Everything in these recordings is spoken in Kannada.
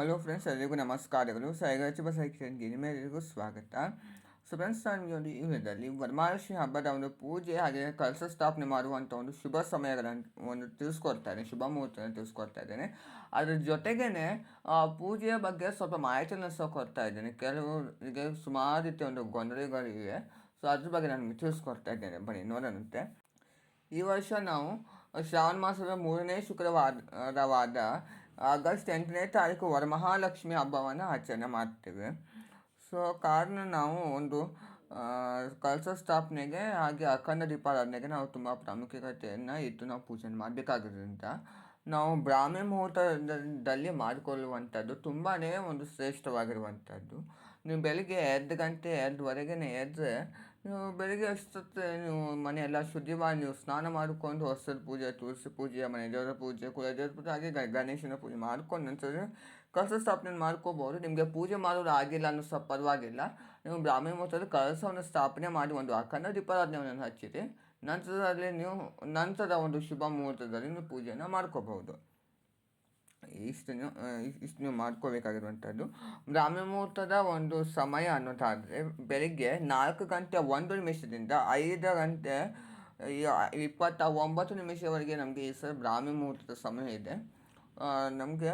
ಹಲೋ ಫ್ರೆಂಡ್ಸ್ ಎಲ್ಲರಿಗೂ ನಮಸ್ಕಾರಗಳು. ಸೈಗಾಚಿಬ ಸೈಕ್ಷನ್ಗೆ ನಿಮ್ಮೆಲ್ಲರಿಗೂ ಸ್ವಾಗತ. ಸೊ ಫ್ರೆಂಡ್ಸ್ ನಾನು ಈ ಒಂದು ವಿಡಿಯೋದಲ್ಲಿ ವರಮಹಾಲಕ್ಷ್ಮಿ ಹಬ್ಬದ ಒಂದು ಪೂಜೆ ಹಾಗೆ ಕಲಶ ಸ್ಥಾಪನೆ ಮಾಡುವಂಥ ಒಂದು ಶುಭ ಸಮಯಗಳನ್ನು ಒಂದು ತಿಳಿಸ್ಕೊಡ್ತಾ ಇದ್ದೇನೆ, ಶುಭ ಮುಹೂರ್ತವನ್ನು ತಿಳಿಸ್ಕೊಡ್ತಾ ಇದ್ದೇನೆ. ಅದರ ಜೊತೆಗೇ ಪೂಜೆಯ ಬಗ್ಗೆ ಸ್ವಲ್ಪ ಮಾಹಿತಿಯನ್ನು ಸಹ ಕೊಡ್ತಾ ಇದ್ದೇನೆ. ಕೆಲವರಿಗೆ ಸುಮಾರು ರೀತಿಯ ಒಂದು ಗೊಂದಲಗಳಿವೆ. ಸೊ, ಅದ್ರ ಬಗ್ಗೆ ನಾನು ತಿಳಿಸ್ಕೊಡ್ತಾ ಇದ್ದೇನೆ. ಬನ್ನಿ, ನೋಡೋಣಂತೆ. ಈ ವರ್ಷ ನಾವು ಶ್ರಾವಣ ಮಾಸದ ಮೂರನೇ ಶುಕ್ರವಾರವಾದ ಆಗಸ್ಟ್ ಎಂಟನೇ ತಾರೀಕು ವರಮಹಾಲಕ್ಷ್ಮಿ ಹಬ್ಬವನ್ನು ಆಚರಣೆ ಮಾಡ್ತೇವೆ. ಸೊ ಕಾರಣ ನಾವು ಒಂದು ಕಲ್ಸ ಸ್ಥಾಪನೆಗೆ ಹಾಗೆ ಅಖಂಡ ದೀಪಾರಾಧನೆಗೆ ನಾವು ತುಂಬ ಪ್ರಾಮುಖ್ಯತೆಯನ್ನು ಇಟ್ಟು ನಾವು ಪೂಜೆ ಮಾಡಬೇಕಾಗಿರೋದ್ರಿಂದ ನಾವು ಬ್ರಾಹ್ಮಿ ಮುಹೂರ್ತದಲ್ಲಿ ಮಾಡಿಕೊಳ್ಳುವಂಥದ್ದು ತುಂಬಾ ಒಂದು ಶ್ರೇಷ್ಠವಾಗಿರುವಂಥದ್ದು. ನೀವು ಬೆಳಿಗ್ಗೆ ಎರಡು ಗಂಟೆ ಎರಡುವರೆಗೆ ಎದ್ದರೆ ನೀವು ಬೆಳಿಗ್ಗೆ ಅಷ್ಟೊತ್ತು ನೀವು ಮನೆಯೆಲ್ಲ ಶುದ್ಧಿ ಮಾಡಿ ನೀವು ಸ್ನಾನ ಮಾಡಿಕೊಂಡು ಹೊಸದ ಪೂಜೆ, ತುಳಸಿ ಪೂಜೆ ಮನೆ ದೇವರ ಪೂಜೆ, ಕುಲದೇವರ ಪೂಜೆ, ಹಾಗೆ ಗಣೇಶನ ಪೂಜೆ ಮಾಡ್ಕೊಂಡು ನಂತರ ಕಳಸ ಸ್ಥಾಪನೆ ಮಾಡ್ಕೋಬೋದು. ನಿಮಗೆ ಪೂಜೆ ಮಾಡೋದು ಆಗಿಲ್ಲ ಅನ್ನೋ ಸಹ ಪರವಾಗಿಲ್ಲ. ನೀವು ಬ್ರಾಹ್ಮಣ ಮುಹೂರ್ತದ ಕಳಸವನ್ನು ಸ್ಥಾಪನೆ ಮಾಡಿ ಒಂದು ಅಖಂಡ ದೀಪಾರಾಧನೆಯನ್ನು ಹಚ್ಚಿರಿ. ನಂತರದಲ್ಲಿ ನೀವು ನಂತರದ ಒಂದು ಶುಭ ಮುಹೂರ್ತದಲ್ಲಿ ನೀವು ಪೂಜೆಯನ್ನು ಮಾಡ್ಕೋಬಹುದು. ಇಷ್ಟು ಇಷ್ಟನ್ನು ಆ, ಇಷ್ಟು ನೀವು ಮಾಡ್ಕೋಬೇಕಾಗಿರುವಂಥದ್ದು ಬ್ರಾಹ್ಮಿ ಮುಹೂರ್ತದ ಒಂದು ಸಮಯ ಅನ್ನೋದಾದರೆ ಬೆಳಿಗ್ಗೆ ನಾಲ್ಕು ಗಂಟೆ ಒಂದು ನಿಮಿಷದಿಂದ ಐದು ಗಂಟೆ ಇಪ್ಪತ್ತ ಒಂಬತ್ತು ನಿಮಿಷವರೆಗೆ ನಮಗೆ ಈ ಸಲ ಬ್ರಾಹ್ಮಿ ಮುಹೂರ್ತದ ಸಮಯ ಇದೆ. ನಮಗೆ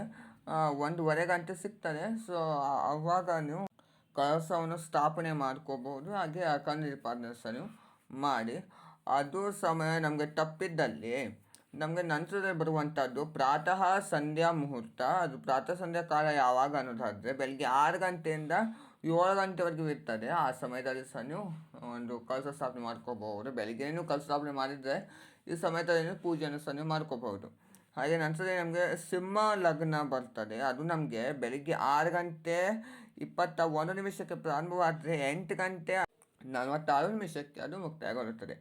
ಒಂದೂವರೆ ಗಂಟೆ ಸಿಗ್ತದೆ. ಸೊ ಆವಾಗ ನೀವು ಕಳಸವನ್ನು ಸ್ಥಾಪನೆ ಮಾಡ್ಕೋಬಹುದು ಹಾಗೆ ದೀಪಾರಾಧನೆ ಸಹ ಮಾಡಿ. ಅದು ಸಮಯ ನಮಗೆ ತಪ್ಪಿದ್ದಲ್ಲಿ ನಮಗೆ ನಂತರದಲ್ಲಿ ಬರುವಂಥದ್ದು ಪ್ರಾತಃ ಸಂಧ್ಯಾ ಮುಹೂರ್ತ. ಅದು ಪ್ರಾತಃ ಸಂಧ್ಯಾ ಕಾಲ ಯಾವಾಗ ಅನ್ನೋದಾದರೆ ಬೆಳಗ್ಗೆ ಆರು ಗಂಟೆಯಿಂದ ಏಳು ಗಂಟೆವರೆಗೂ ಇರ್ತದೆ. ಆ ಸಮಯದಲ್ಲಿ ಸಹ ನೀವು ಒಂದು ಕಲಶ ಸ್ಥಾಪನೆ ಮಾಡ್ಕೋಬಹುದು. ಬೆಳಗ್ಗೆ ಏನು ಕಲಶ ಸ್ಥಾಪನೆ ಮಾಡಿದರೆ ಈ ಸಮಯದಲ್ಲಿ ಪೂಜೆಯನ್ನು ಸಹ ನೀವು ಮಾಡ್ಕೋಬಹುದು. ಹಾಗೆ ನಂತರ ನಮಗೆ ಸಿಂಹ ಲಗ್ನ ಬರ್ತದೆ. ಅದು ನಮಗೆ ಬೆಳಿಗ್ಗೆ ಆರು ಗಂಟೆ ಇಪ್ಪತ್ತ ಒಂದು ನಿಮಿಷಕ್ಕೆ ಪ್ರಾರಂಭವಾದರೆ ಎಂಟು ಗಂಟೆ ನಲವತ್ತಾರು ನಿಮಿಷಕ್ಕೆ ಅದು ಮುಕ್ತಾಯಗೊಳ್ಳುತ್ತದೆ.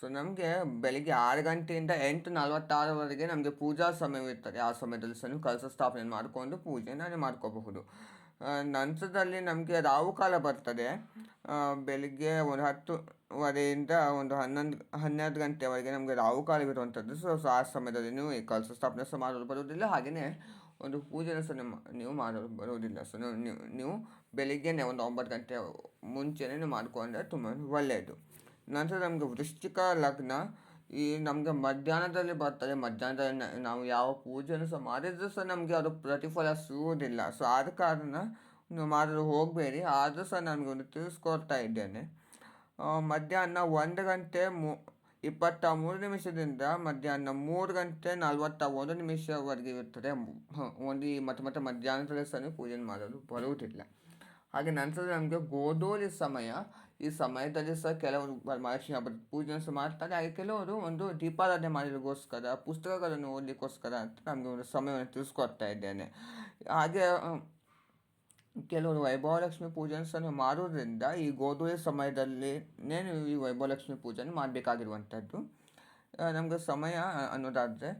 ಸೊ ನಮಗೆ ಬೆಳಿಗ್ಗೆ ಆರು ಗಂಟೆಯಿಂದ ಎಂಟು ನಲವತ್ತಾರವರೆಗೆ ನಮಗೆ ಪೂಜಾ ಸಮಯವಿರ್ತದೆ. ಆ ಸಮಯದಲ್ಲಿ ಸಹ ನೀವು ಕಲಶ ಸ್ಥಾಪನೆ ಮಾಡಿಕೊಂಡು ಪೂಜೆನೇ ಮಾಡ್ಕೋಬಹುದು. ನಂತರದಲ್ಲಿ ನಮಗೆ ರಾಹುಕಾಲ ಬರ್ತದೆ. ಬೆಳಿಗ್ಗೆ ಒಂದು ಹತ್ತುವರೆಯಿಂದ ಒಂದು ಹನ್ನೊಂದು, ಹನ್ನೆರಡು ಗಂಟೆವರೆಗೆ ನಮಗೆ ರಾಹುಕಾಲವಿರುವಂಥದ್ದು ಸೊ ಸೊ ಆ ಸಮಯದಲ್ಲಿ ನೀವು ಈ ಕಲಶ ಸ್ಥಾಪನೆ ಸಹ ಮಾಡಲು ಬರುವುದಿಲ್ಲ. ಹಾಗೆಯೇ ಒಂದು ಪೂಜೆನ ಸಹ ನೀವು ಮಾಡಲು ಬರುವುದಿಲ್ಲ. ಸೊ ನೀವು ನೀವು ಬೆಳಿಗ್ಗೆನೇ ಒಂದು ಒಂಬತ್ತು ಗಂಟೆ ಮುಂಚೆನೇ ಮಾಡಿಕೊಂಡ್ರೆ ತುಂಬ ಒಳ್ಳೆಯದು ನಂತರ ನಮಗೆ ವೃಶ್ಚಿಕ ಲಗ್ನ, ಈ ನಮಗೆ ಮಧ್ಯಾಹ್ನದಲ್ಲಿ ಬರ್ತದೆ. ಮಧ್ಯಾಹ್ನದಲ್ಲಿ ನಾವು ಯಾವ ಪೂಜೆಯನ್ನು ಸಹ ಮಾಡಿದರೂ ಸಹ ನಮಗೆ ಅದು ಪ್ರತಿಫಲ ಸಿಗುವುದಿಲ್ಲ. ಸೊ ಆದ ಕಾರಣ ಮಾಡಲು ಹೋಗಬೇಡಿ. ಆದರೂ ಸಹ ನನಗೆ ಒಂದು ತಿಳಿಸ್ಕೊಡ್ತಾ ಇದ್ದೇನೆ. ಮಧ್ಯಾಹ್ನ ಒಂದು ಗಂಟೆ ಮೂ ಇಪ್ಪತ್ತ ಮೂರು ನಿಮಿಷದಿಂದ ಮಧ್ಯಾಹ್ನ ಮೂರು ಗಂಟೆ ನಲವತ್ತ ಒಂದು ನಿಮಿಷವರೆಗೆ ಇರುತ್ತದೆ ಒಂದು ಮತ್ತೆ ಮತ್ತೆ ಮಧ್ಯಾಹ್ನದಲ್ಲಿ ಸಹ ಪೂಜೆ ಮಾಡಲು ಬರುವುದಿಲ್ಲ. ಹಾಗೆ ನಂತರ ನಮಗೆ ಗೋಧೂಳಿ ಸಮಯ ಈ ಸಮಯದಲ್ಲಿ ಸಹ ಕೆಲವರು ಮಹಾಲಕ್ಷ್ಮಿ ಹಬ್ಬದ ಪೂಜೆ ಸಹ ಮಾಡ್ತಾರೆ. ಹಾಗೆ ಕೆಲವರು ಒಂದು ದೀಪಾರಾಧನೆ ಮಾಡೋದಕ್ಕೋಸ್ಕರ ಪುಸ್ತಕಗಳನ್ನು ಓದಲಿಕ್ಕೋಸ್ಕರ ಅಂತ ನಮಗೆ ಒಂದು ಸಮಯವನ್ನು ತಿಳಿಸ್ಕೊಡ್ತಾ ಇದ್ದೇನೆ. ಹಾಗೆ ಕೆಲವರು ವೈಭವಲಕ್ಷ್ಮಿ ಪೂಜೆಯನ್ನು ಮಾಡೋದ್ರಿಂದ ಈ ಗೋಧೂಳಿ ಸಮಯದಲ್ಲಿ ನೇನು ಈ ವೈಭವಲಕ್ಷ್ಮಿ ಪೂಜೆಯನ್ನು ಮಾಡಬೇಕಾಗಿರುವಂಥದ್ದು. ನಮಗೆ ಸಮಯ ಅನ್ನೋದಾದರೆ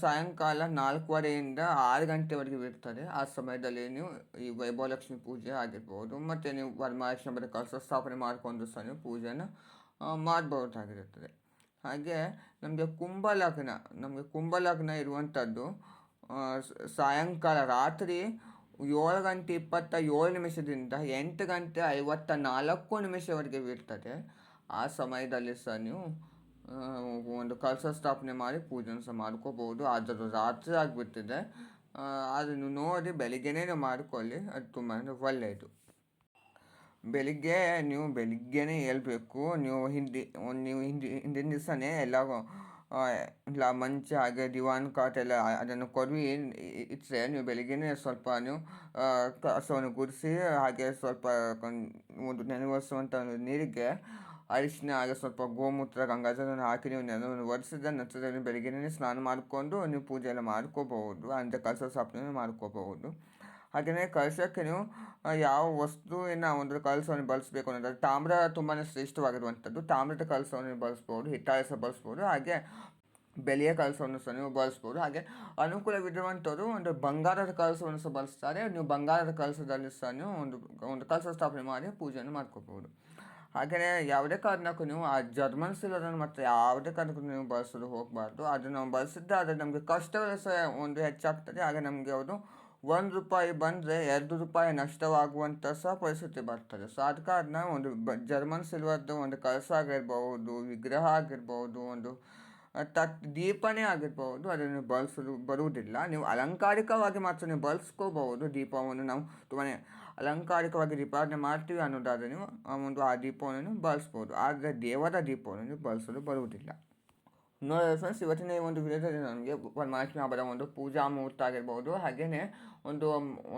ಸಾಯಂಕಾಲ ನಾಲ್ಕೂವರೆಯಿಂದ ಆರು ಗಂಟೆವರೆಗೆ ಇರ್ತದೆ. ಆ ಸಮಯದಲ್ಲಿ ನೀವು ಈ ವೈಭವಲಕ್ಷ್ಮಿ ಪೂಜೆ ಆಗಿರ್ಬೋದು, ಮತ್ತು ನೀವು ವರಮಹಾಲಕ್ಷ್ಮಿ ಕಲಶ ಸ್ಥಾಪನೆ ಮಾಡಿಕೊಂಡು ಸಹ ನೀವು ಪೂಜೆಯನ್ನು ಮಾಡಬಹುದಾಗಿರುತ್ತದೆ ಹಾಗೆ ನಮಗೆ ಕುಂಭಲಗ್ನ ನಮಗೆ ಕುಂಭಲಗ್ನ ಇರುವಂಥದ್ದು ಸಾಯಂಕಾಲ ರಾತ್ರಿ ಏಳು ಗಂಟೆ ಇಪ್ಪತ್ತ ಏಳು ನಿಮಿಷದಿಂದ ಎಂಟು ಗಂಟೆ ಐವತ್ತ ನಾಲ್ಕು ನಿಮಿಷವರೆಗೆ ಇರ್ತದೆ. ಆ ಸಮಯದಲ್ಲಿ ಸಹ ನೀವು ಒಂದು ಕಲಶ ಸ್ಥಾಪನೆ ಮಾಡಿ ಪೂಜೆನ ಸಹ ಮಾಡ್ಕೋಬೋದು ಆದರೂ ರಾತ್ರಿ ಆಗಿಬಿಟ್ಟಿದೆ. ಅದನ್ನು ನೋಡಿ ಬೆಳಿಗ್ಗೆನೇ ಮಾಡ್ಕೊಳ್ಳಿ. ಅದು ತುಂಬ ಒಳ್ಳೆಯದು ಬೆಳಿಗ್ಗೆ ನೀವು ಬೆಳಿಗ್ಗೆನೇ ಹೇಳ್ಬೇಕು. ನೀವು ಹಿಂದಿ ನೀವು ಹಿಂದಿ ಹಿಂದಿನ ದಿವಸನೇ ಎಲ್ಲ ಆ, ಎಲ್ಲ ಮಂಚ ಹಾಗೆ ದಿವಾನ್ ಕಾಟ್ ಎಲ್ಲ ಅದನ್ನು ಕೊಡಿ ಇಟ್ಟರೆ ನೀವು ಬೆಳಿಗ್ಗೆನೇ ಸ್ವಲ್ಪ ನೀವು ಕಸವನ್ನು ಗುಡಿಸಿ ಹಾಗೆ ಸ್ವಲ್ಪ ಒಂದು ನೆನೆವರಿಸುವಂಥ ನೀರಿಗೆ ಅರಿಶಿನ ಹಾಗೆ ಸ್ವಲ್ಪ ಗೋಮೂತ್ರ, ಗಂಗಾಜಲವನ್ನು ಹಾಕಿ ನೀವು ನೆಲವನ್ನು ಒರೆಸಿದ ನಂತರ ಬೆಳಗ್ಗೆನೇ ಸ್ನಾನ ಮಾಡಿಕೊಂಡು ನೀವು ಪೂಜೆ ಎಲ್ಲ ಮಾಡ್ಕೋಬಹುದು. ಅಂದರೆ ಕಲಶ ಸ್ಥಾಪನೆ ಮಾಡ್ಕೋಬಹುದು. ಹಾಗೆಯೇ ಕಲಶಕ್ಕೆ ನೀವು ಯಾವ ವಸ್ತುವಿನ ಒಂದು ಕಲಶವನ್ನು ಬಳಸಬೇಕು ಅನ್ನೋದಾದ್ರೆ ತಾಮ್ರ ತುಂಬಾ ಶ್ರೇಷ್ಠವಾಗಿರುವಂಥದ್ದು. ತಾಮ್ರದ ಕಲಶವನ್ನು ಬಳಸ್ಬೋದು ಹಿತ್ತಾಳೆ ಸಹ ಬಳಸ್ಬೋದು ಹಾಗೆ ಬೆಲೆಯ ಕಲಸವನ್ನು ಸಹ ನೀವು ಬಳಸ್ಬೋದು ಹಾಗೆ ಅನುಕೂಲವಿರುವಂಥವರು ಒಂದು ಬಂಗಾರದ ಕಲಸವನ್ನು ಸಹ ಬಳಸ್ತಾರೆ. ನೀವು ಬಂಗಾರದ ಕಲಸದಲ್ಲಿ ಸಹ ನೀವು ಒಂದು ಒಂದು ಕಲಶ ಸ್ಥಾಪನೆ ಮಾಡಿ ಪೂಜೆಯನ್ನು ಮಾಡ್ಕೋಬಹುದು. ಹಾಗೆಯೇ ಯಾವುದೇ ಕಾರಣಕ್ಕೂ ನೀವು ಆ ಜರ್ಮನ್ ಸಿಲರನ್ನು ಮತ್ತು ಯಾವುದೇ ಕಾರಣಕ್ಕೂ ನೀವು ಬಳಸಲು ಹೋಗಬಾರ್ದು. ಅದನ್ನು ನಾವು ಬಳಸಿದ್ದೆ ಆದರೆ ನಮಗೆ ಕಷ್ಟಗಳು ಸಹ ಒಂದು ಹೆಚ್ಚಾಗ್ತದೆ. ಹಾಗೆ ನಮಗೆ ಅದು ಒಂದು ರೂಪಾಯಿ ಬಂದರೆ ಎರಡು ರೂಪಾಯಿ ನಷ್ಟವಾಗುವಂಥ ಸಹ ಪರಿಸ್ಥಿತಿ ಬರ್ತದೆ. ಸೊ ಆದ ಕಾರಣ ಒಂದು ಬ ಜರ್ಮನ್ ಸಿಲ್ವರ್ದು ಒಂದು ಕಳಸ ಆಗಿರ್ಬೋದು ವಿಗ್ರಹ ಆಗಿರ್ಬೋದು ಒಂದು ತತ್ ದೀಪನೇ ಆಗಿರ್ಬೋದು ಅದನ್ನು ಬಳಸಲು ಬರುವುದಿಲ್ಲ. ನೀವು ಅಲಂಕಾರಿಕವಾಗಿ ಮಾತ್ರ ನೀವು ಬಳಸ್ಕೋಬಹುದು ದೀಪವನ್ನು. ನಾವು ತುಂಬಾ ಅಲಂಕಾರಿಕವಾಗಿ ದೀಪಾವಳಿ ಮಾಡ್ತೀವಿ ಅನ್ನೋದಾದರೆ ನೀವು ಒಂದು ಆ ದೀಪವನ್ನು ಬಳಸ್ಬೋದು. ಆದರೆ ದೇವರ ದೀಪವನ್ನು ಬಳಸಲು ಬರುವುದಿಲ್ಲ. ನೋಡಿ ಫ್ರೆಂಡ್ಸ್ ಇವತ್ತಿನ ಒಂದು ವಿಡಿಯೋದಲ್ಲಿ ನನಗೆ ವರಮಹಾಲಕ್ಷ್ಮಿ ಹಬ್ಬದ ಒಂದು ಪೂಜಾ ಮುಹೂರ್ತ ಆಗಿರ್ಬೋದು ಹಾಗೆಯೇ ಒಂದು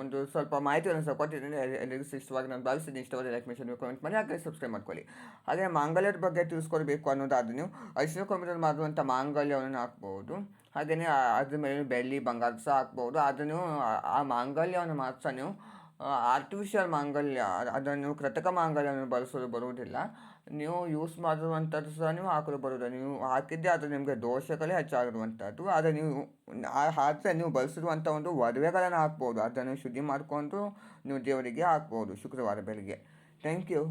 ಒಂದು ಸ್ವಲ್ಪ ಮಾಹಿತಿಯನ್ನು ಸಹ ಕೊಟ್ಟಿದ್ದೀನಿ. ಎಲ್ಲರಿಗೂ ಇಷ್ಟವಾಗಿ ನಾನು ಭಾವಿಸಿದ್ದೀನಿ ಇಷ್ಟವಾದ ಲೈಕ್ ನೀವು ಕಮೆಂಟ್ ಮಾಡಿ, ಹಾಗೆ ಸಬ್ಸ್ಕ್ರೈಬ್ ಮಾಡ್ಕೊಳ್ಳಿ. ಹಾಗೆ ಮಾಂಗಲ್ಯದ ಬಗ್ಗೆ ತಿಳಿಸ್ಕೊಳ್ಬೇಕು ಅನ್ನೋದಾದ್ರೆ ನೀವು ಅರಿಶಿನ ಕುಂಭದಲ್ಲಿ ಮಾಡುವಂಥ ಮಾಂಗಲ್ಯವನ್ನು ಹಾಕ್ಬೋದು. ಹಾಗೆಯೇ ಅದ್ರ ಮೇಲೆ ಬೆಳ್ಳಿ ಬಂಗಾರ ಸಹ ಹಾಕ್ಬೋದು. ಅದನ್ನು ಆ ಮಾಂಗಲ್ಯವನ್ನು ಮಾತ್ರ ನೀವು ಆರ್ಟಿಫಿಷಿಯಲ್ ಮಾಂಗಲ್ಯ ಅದನ್ನು ಕೃತಕ ಮಾಂಗಲ್ಯವನ್ನು ಬಳಸಲು ಬರುವುದಿಲ್ಲ. ನೀವು ಯೂಸ್ ಮಾಡಿರುವಂಥದ್ದು ಸಹ ನೀವು ಹಾಕಲು ಬರುವುದಿಲ್ಲ. ನೀವು ಹಾಕಿದ್ದೆ ಅದು ನಿಮಗೆ ದೋಷಗಳೇ ಹೆಚ್ಚಾಗಿರುವಂಥದ್ದು. ಆದರೆ ನೀವು ಹಾಕಿದ್ರೆ ನೀವು ಬಳಸಿರುವಂಥ ಒಂದು ಒಡವೆಗಳನ್ನು ಹಾಕ್ಬೋದು. ಅದನ್ನು ಶುದ್ಧಿ ಮಾಡಿಕೊಂಡು ನೀವು ದೇವರಿಗೆ ಹಾಕ್ಬೋದು ಶುಕ್ರವಾರ ಬೆಳಗ್ಗೆ. Thank you